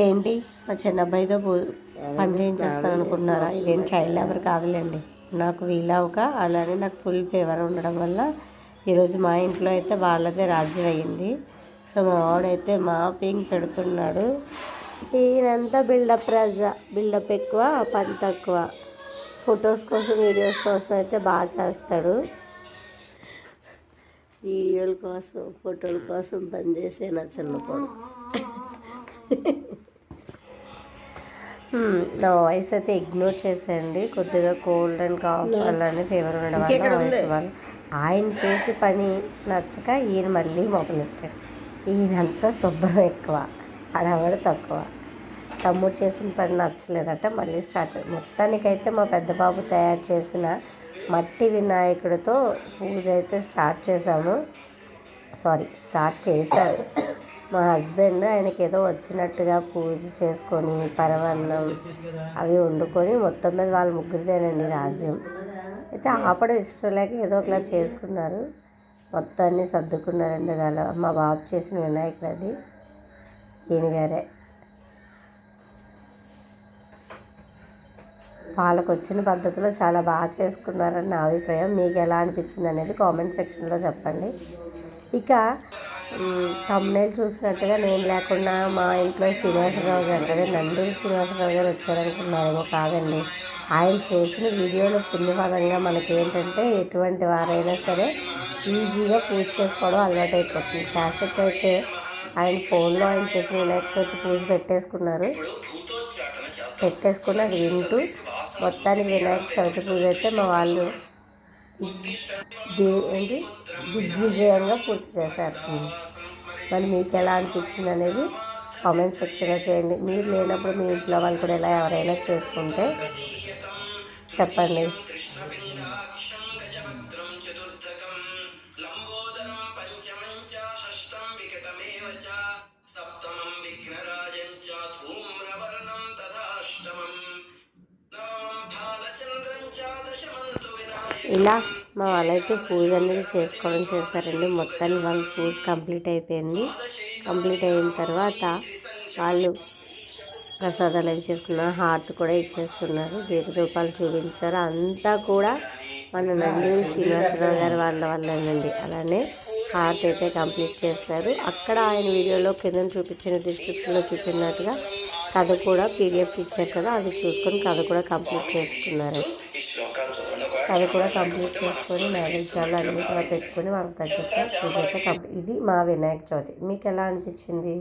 ఏంటి? మా చిన్నబ్బాయితో పో పని చేయించేస్తాను అనుకుంటున్నారా ఇదేం చైల్డ్ లేబర్ కాదులేండి. నాకు వీలవక అలానే నాకు ఫుల్ ఫీవర్ ఉండడం వల్ల ఈరోజు మా ఇంట్లో అయితే వాళ్ళదే రాజ్యం అయ్యింది సో మా వాడైతే మాపింగ్ పెడుతున్నాడు. ఈయనంతా బిల్డప్ రాజా. బిల్డప్ ఎక్కువ పని తక్కువ ఫొటోస్ కోసం వీడియోస్ కోసం అయితే బాగా చేస్తాడు. వీడియోల కోసం ఫోటోల కోసం పనిచేసే నా చిన్నప్పుడు. నా వాయిస్ అయితే ఇగ్నోర్ చేసేయండి. కొద్దిగా కోల్డ్ అండ్ కాఫ్ అలానే ఫీవర్ ఉండడం వల్ల వాయిస్ వల్ల. ఆయన చేసే పని నచ్చక ఈయన మళ్ళీ మొదలెట్టాడు ఈయనంతా శుభ్రం ఎక్కువ అడవడ తక్కువ. తమ్ముడు చేసిన పని నచ్చలేదట మళ్ళీ స్టార్ట్ మొత్తానికైతే మా పెద్ద బాబు తయారు చేసిన మట్టి వినాయకుడితో పూజ అయితే స్టార్ట్ చేశాము. సారీ స్టార్ట్ చేశారు. మా హస్బెండ్ ఆయనకి ఏదో వచ్చినట్టుగా పూజ చేసుకొని పరవన్నం అవి వండుకొని మొత్తం మీద వాళ్ళ ముగ్గురిదేనండి రాజ్యం. అయితే ఆపడం ఇష్టం లేక ఏదో ఒకలా చేసుకున్నారు. మొత్తాన్ని సర్దుకున్నారండి వాళ్ళ మా బాబు చేసిన వినాయకుడు అది ఈయన గారే వాళ్ళకు వచ్చిన పద్ధతిలో చాలా బాగా చేసుకున్నారని నా అభిప్రాయం. మీకు ఎలా అనిపించింది అనేది కామెంట్ సెక్షన్లో చెప్పండి. ఇక తమ్నేల్ చూసినట్టుగా నేను లేకుండా మా ఇంట్లో శ్రీనివాసరావు గారు అదే నందూరి శ్రీనివాసరావు గారు వచ్చారనుకున్నారేమో కాదండి. ఆయన చేసిన వీడియోలు పుణ్యపదంగా మనకి ఏంటంటే ఎటువంటి వారైనా సరే ఈజీగా పూజ చేసుకోవడం అలవాటు అయిపోతుంది క్యాసెట్ అయితే ఆయన ఫోన్లో ఆయన చేసిన వినాయక చవితి పూజ పెట్టేసుకున్నారు. పెట్టేసుకుని అది వింటూ మొత్తానికి వినాయక చవితి పూజ అయితే మా వాళ్ళు ఏంటి దిగ్విజయంగా పూర్తి చేశారు. మరి మీకు ఎలా అనిపించింది అనేది కామెంట్ సెక్షన్లో చేయండి. మీరు లేనప్పుడు మీ ఇంట్లో వాళ్ళు కూడా ఇలా ఎవరైనా చేసుకుంటే చెప్పండి. సప్తమం విఘ్నరాజం ఇలా మా వాళ్ళైతే పూజ అనేది చేసుకోవడం చేశారండి. మొత్తాన్ని వాళ్ళ పూజ కంప్లీట్ అయిపోయింది. కంప్లీట్ అయిన తర్వాత వాళ్ళు ప్రసాదాలు అవి చేసుకున్నారు? హార్ట్ కూడా ఇచ్చేస్తున్నారు. దీపదూపాలు చూపించారు. అంతా కూడా మన నండి శ్రీనివాసరావు గారి వాళ్ళ వల్లేనండి. అలానే హార్ట్ అయితే కంప్లీట్ చేస్తారు అక్కడ ఆయన వీడియోలో కింద చూపించిన డిస్క్రిప్షన్లో చూపించినట్టుగా కథ కూడా పీడిఎఫ్ ఇచ్చారు కదా అది చూసుకొని కథ కూడా కంప్లీట్ చేసుకున్నారు. అది కూడా కంప్లీట్ చేసుకొని నైవేద్యాలు అన్నీ కూడా పెట్టుకొని వాళ్ళకి తగ్గట్టు పూజ అయితే కంప్లీట్. ఇది మా వినాయక చవితి. మీకు ఎలా అనిపించింది?